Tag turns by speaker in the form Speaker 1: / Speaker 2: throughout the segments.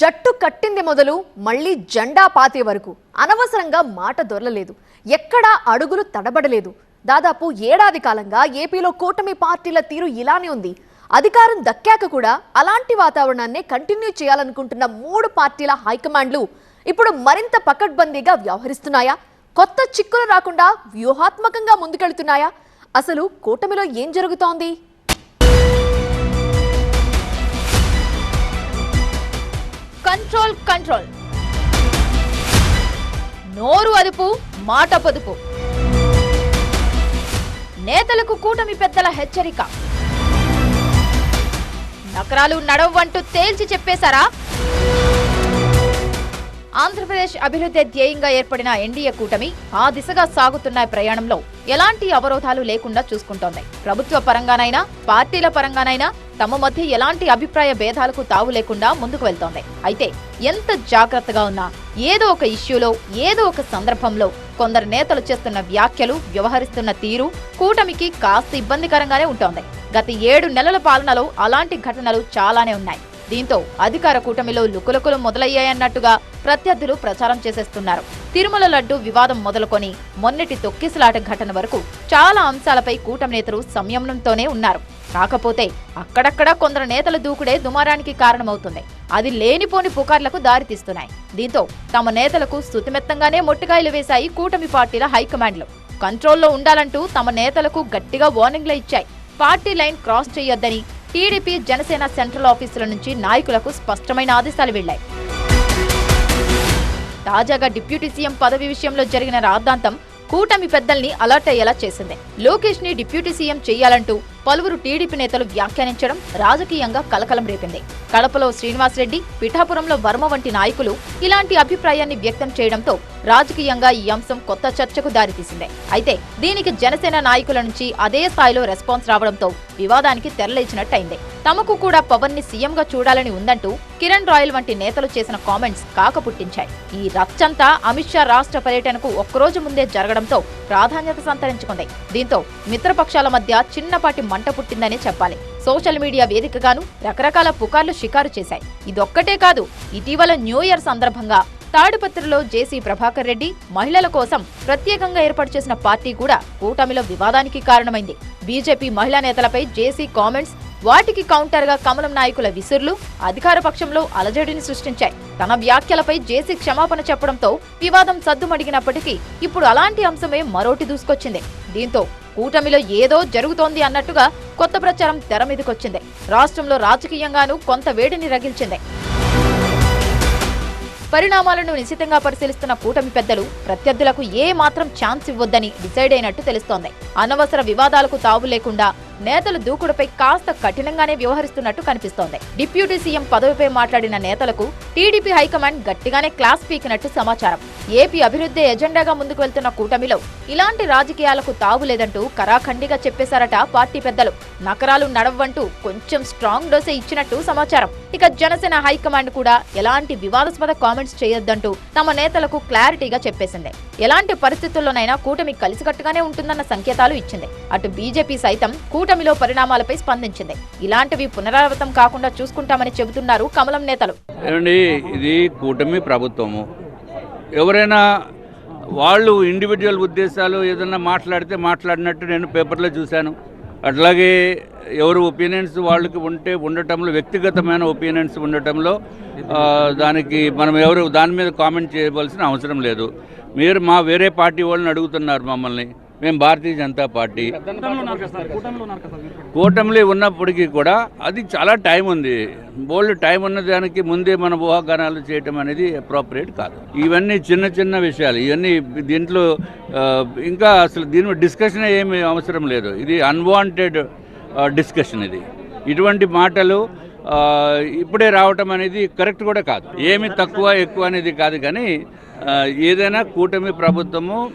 Speaker 1: జట్టు కట్టింది మొదలు మళ్ళీ జెండా పాతే వరకు. అనవసరంగా మాట దొరలలేదు. ఎక్కడా అడుగులు తడబడలేదు. దాదాపు ఏడాది కాలంగా ఏపీలో కూటమి పార్టీల తీరు ఇలానే ఉంది. అధికారం దక్కాక కూడా అలాంటి వాతావరణాన్నే కంటిన్యూ చేయాలనుకుంటున్న మూడు పార్టీల హైకమాండ్లు ఇప్పుడు మరింత పకడ్బందీగా వ్యవహరిస్తున్నాయా? కొత్త చిక్కులు రాకుండా వ్యూహాత్మకంగా ముందుకెళ్తున్నాయా? అసలు కూటమిలో ఏం జరుగుతోంది?
Speaker 2: Control control. నోరు అదుపు మాట పొదుపు. నేతలకు కూటమి పెద్దల హెచ్చరిక. నకరాలు నడవంటూ తేల్చి చెప్పేశారా? ఆంధ్రప్రదేశ్ అభివృద్ధి ధ్యేయంగా ఏర్పడిన ఎన్డీఏ కూటమి ఆ దిశగా సాగుతున్న ప్రయాణంలో ఎలాంటి అవరోధాలు లేకుండా చూసుకుంటోంది. ప్రభుత్వ పరంగానైనా పార్టీల పరంగానైనా తమ మధ్య ఎలాంటి అభిప్రాయ భేదాలకు తావు లేకుండా ముందుకు వెళ్తోంది. అయితే ఎంత జాగ్రత్తగా ఉన్నా ఏదో ఒక ఇష్యూలో ఏదో ఒక సందర్భంలో కొందరు నేతలు చేస్తున్న వ్యాఖ్యలు వ్యవహరిస్తున్న తీరు కూటమికి కాస్త ఇబ్బందికరంగానే ఉంటోంది. గత ఏడు నెలల పాలనలో అలాంటి ఘటనలు చాలానే ఉన్నాయి. దీంతో అధికార కూటమిలో లుకులుకులు మొదలయ్యాయన్నట్టుగా ప్రత్యర్థులు ప్రచారం చేసేస్తున్నారు. తిరుమల లడ్డు వివాదం మొదలుకొని మొన్నటి తొక్కిసలాట ఘటన వరకు చాలా అంశాలపై కూటమి నేతలు సంయమనంతోనే ఉన్నారు. కాకపోతే అక్కడక్కడ కొందరు నేతల దూకుడే దుమారానికి కారణమవుతుంది. అది లేనిపోని పుకార్లకు దారితీస్తున్నాయి. దీంతో తమ నేతలకు శుతిమెత్తంగానే మొట్టికాయలు వేశాయి కూటమి పార్టీల హైకమాండ్లు. కంట్రోల్లో ఉండాలంటూ తమ నేతలకు గట్టిగా వార్నింగ్లు ఇచ్చాయి. పార్టీ లైన్ క్రాస్ చేయొద్దని టీడీపీ జనసేన సెంట్రల్ ఆఫీసుల నుంచి నాయకులకు స్పష్టమైన ఆదేశాలు వెళ్ళాయి తాజాగా డిప్యూటీ సీఎం పదవి విషయంలో జరిగిన రాద్ధాంతం కూటమి పెద్దల్ని అలర్ట్ అయ్యేలా చేసింది. లోకేష్ని డిప్యూటీ సీఎం చేయాలంటూ పలువురు టీడీపీ నేతలు వ్యాఖ్యానించడం రాజకీయంగా కలకలం రేపింది. కడపలో శ్రీనివాసరెడ్డి పిఠాపురంలో వర్మ వంటి నాయకులు ఇలాంటి అభిప్రాయాన్ని వ్యక్తం చేయడంతో రాజకీయంగా ఈ అంశం కొత్త చర్చకు దారితీసింది. అయితే దీనికి జనసేన నాయకుల నుంచి అదే స్థాయిలో రెస్పాన్స్ రావడంతో వివాదానికి తెరలేచినట్టయింది. తమకు కూడా పవన్ని సీఎంగా చూడాలని ఉందంటూ కిరణ్ రాయల్ వంటి నేతలు చేసిన కామెంట్స్ కాక పుట్టించాయి ఈ రచ్చంతా అమిత్ షా రాష్ట్ర పర్యటనకు ఒక్కరోజు ముందే జరగడంతో ప్రాధాన్యత సంతరించుకుంది. దీంతో మిత్రపక్షాల మధ్య చిన్నపాటి మంట పుట్టిందనే చెప్పాలి. సోషల్ మీడియా వేదికగాను రకరకాల పుకార్లు షికారు చేశాయి. ఇదొక్కటే కాదు ఇటీవల న్యూ ఇయర్ సందర్భంగా తాడిపత్రిలో జేసీ ప్రభాకర్ రెడ్డి మహిళల కోసం ప్రత్యేకంగా ఏర్పాటు చేసిన పార్టీ కూడా కూటమిలో వివాదానికి కారణమైంది. బీజేపీ మహిళా నేతలపై జేసీ కామెంట్స్ వాటికి కౌంటర్గా కమలం నాయకుల విసుర్లు అధికార పక్షంలో అలజడిని సృష్టించాయి. తన వ్యాఖ్యలపై జేసీ క్షమాపణ చెప్పడంతో వివాదం సద్దుమడిగినప్పటికీ ఇప్పుడు అలాంటి అంశమే మరోటి దూసుకొచ్చింది. దీంతో కూటమిలో ఏదో జరుగుతోంది అన్నట్టుగా కొత్త ప్రచారం తెర మీదకొచ్చింది. రాష్ట్రంలో రాజకీయంగానూ కొంత వేడిని రగిల్చింది. పరిణామాలను నిశితంగా పరిశీలిస్తున్న కూటమి పెద్దలు ప్రత్యర్థులకు ఏ మాత్రం ఛాన్స్ ఇవ్వొద్దని డిసైడ్ అయినట్టు తెలుస్తోంది. అనవసర వివాదాలకు తావు లేకుండా నేతలు దూకుడుపై కాస్త కఠినంగానే వ్యవహరిస్తున్నట్టు కనిపిస్తోంది. డిప్యూటీ సీఎం పదవిపై మాట్లాడిన నేతలకు టీడీపీ హైకమాండ్ గట్టిగానే క్లాస్ పీకినట్టు సమాచారం. ఏపీ అభివృద్ధి ఎజెండాగా ముందుకు వెళ్తున్న కూటమిలో ఇలాంటి రాజకీయాలకు తావు లేదంటూ కరాఖండిగా చెప్పేశారట పార్టీ పెద్దలు. నకరాలు నడవంటూ కొంచెం స్ట్రాంగ్ డోసే ఇచ్చినట్టు సమాచారం. ఇక జనసేన హైకమాండ్ కూడా ఎలాంటి వివాదాస్పద కామెంట్స్ చేయొద్దంటూ తమ నేతలకు క్లారిటీగా చెప్పేసింది. ఎలాంటి పరిస్థితుల్లోనైనా కూటమి కలిసికట్టుగానే ఉంటుందన్న సంకేతాలు ఇచ్చింది. అటు బీజేపీ సైతం కూటమిలో పరిణామాలపై స్పందించింది. ఇలాంటివి పునరావృతం కాకుండా చూసుకుంటామని చెబుతున్నారు కమలం నేతలు.
Speaker 3: ఇది కూటమి ప్రభుత్వము. ఎవరైనా వాళ్ళు ఇండివిజువల్ ఉద్దేశాలు ఏదన్నా మాట్లాడితే మాట్లాడినట్టు నేను పేపర్లో చూశాను. అట్లాగే ఎవరు ఒపీనియన్స్ వాళ్ళకి ఉంటే ఉండటంలో వ్యక్తిగతమైన ఒపీనియన్స్ ఉండటంలో దానికి మనం ఎవరు దాని మీద కామెంట్ చేయవలసిన అవసరం లేదు. మీరు మా వేరే పార్టీ వాళ్ళని అడుగుతున్నారు మమ్మల్ని. మేము భారతీయ జనతా పార్టీ. కూటమిలో ఉన్నప్పటికీ కూడా అది చాలా టైం ఉంది. బోల్డ్ టైం ఉన్న దానికి ముందే మన ఊహాగానాలు చేయటం అనేది అప్రోప్రియేట్ కాదు. ఇవన్నీ చిన్న చిన్న విషయాలు. ఇవన్నీ దీంట్లో ఇంకా అసలు దీని డిస్కషన్ ఏమి అవసరం లేదు. ఇది అన్వాంటెడ్ డిస్కషన్ ఇది. ఇటువంటి మాటలు ఇప్పుడే రావటం అనేది కరెక్ట్ కూడా కాదు. ఏమి తక్కువ ఎక్కువ అనేది కాదు కానీ ఏదైనా కూటమి ప్రభుత్వము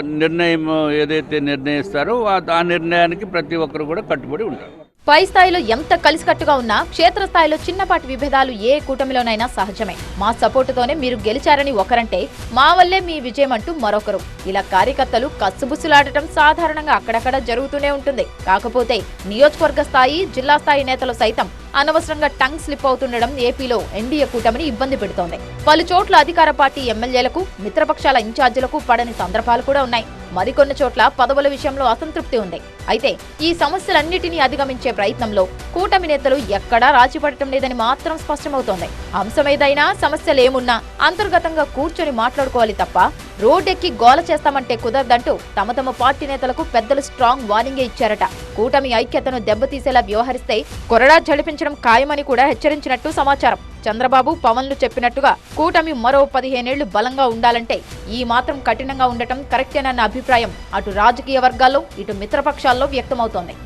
Speaker 3: నిర్ణయం ఏదైతే నిర్ణయిస్తారో ఆ- ఆ నిర్ణయానికి ప్రతి ఒక్కరు కూడా కట్టుబడి ఉంటారు.
Speaker 2: పై స్థాయిలో ఎంత కలిసికట్టుగా ఉన్నా క్షేత్రస్థాయిలో చిన్నపాటి విభేదాలు ఏ కూటమిలోనైనా సహజమే. మా సపోర్టుతోనే మీరు గెలిచారని ఒకరంటే మా వల్లే మీ విజయం అంటూ మరొకరు. ఇలా కార్యకర్తలు కస్సుబుస్సులాడటం సాధారణంగా అక్కడక్కడ జరుగుతూనే ఉంటుంది. కాకపోతే నియోజకవర్గ స్థాయి జిల్లా స్థాయి నేతలు సైతం అనవసరంగా టంగ్ స్లిప్ అవుతుండడం ఏపీలో ఎన్డీఏ కూటమిని ఇబ్బంది పెడుతోంది. పలు చోట్ల అధికార పార్టీ ఎమ్మెల్యేలకు మిత్రపక్షాల ఇన్ఛార్జీలకు పడని సందర్భాలు కూడా ఉన్నాయి. మరికొన్ని చోట్ల పదవుల విషయంలో అసంతృప్తి ఉంది. అయితే ఈ సమస్యలన్నిటినీ అధిగమించే ప్రయత్నంలో కూటమి నేతలు ఎక్కడా రాజీపడటం లేదని మాత్రం స్పష్టమవుతోంది. అంశమేదైనా సమస్యలేమున్నా అంతర్గతంగా కూర్చొని మాట్లాడుకోవాలి తప్ప రోడ్డెక్కి గోల చేస్తామంటే కుదరదంటూ తమ తమ పార్టీ నేతలకు పెద్దలు స్ట్రాంగ్ వార్నింగే ఇచ్చారట. కూటమి ఐక్యతను దెబ్బతీసేలా వ్యవహరిస్తే కొరడా జడిపించడం ఖాయమని కూడా హెచ్చరించినట్టు సమాచారం. చంద్రబాబు పవన్లు చెప్పినట్టుగా కూటమి మరో పదిహేనేళ్ళు బలంగా ఉండాలంటే ఈ మాత్రం కఠినంగా ఉండటం కరెక్టేనన్న అభిప్రాయం అటు రాజకీయ వర్గాల్లో ఇటు మిత్రపక్షాల్లో వ్యక్తమవుతోంది.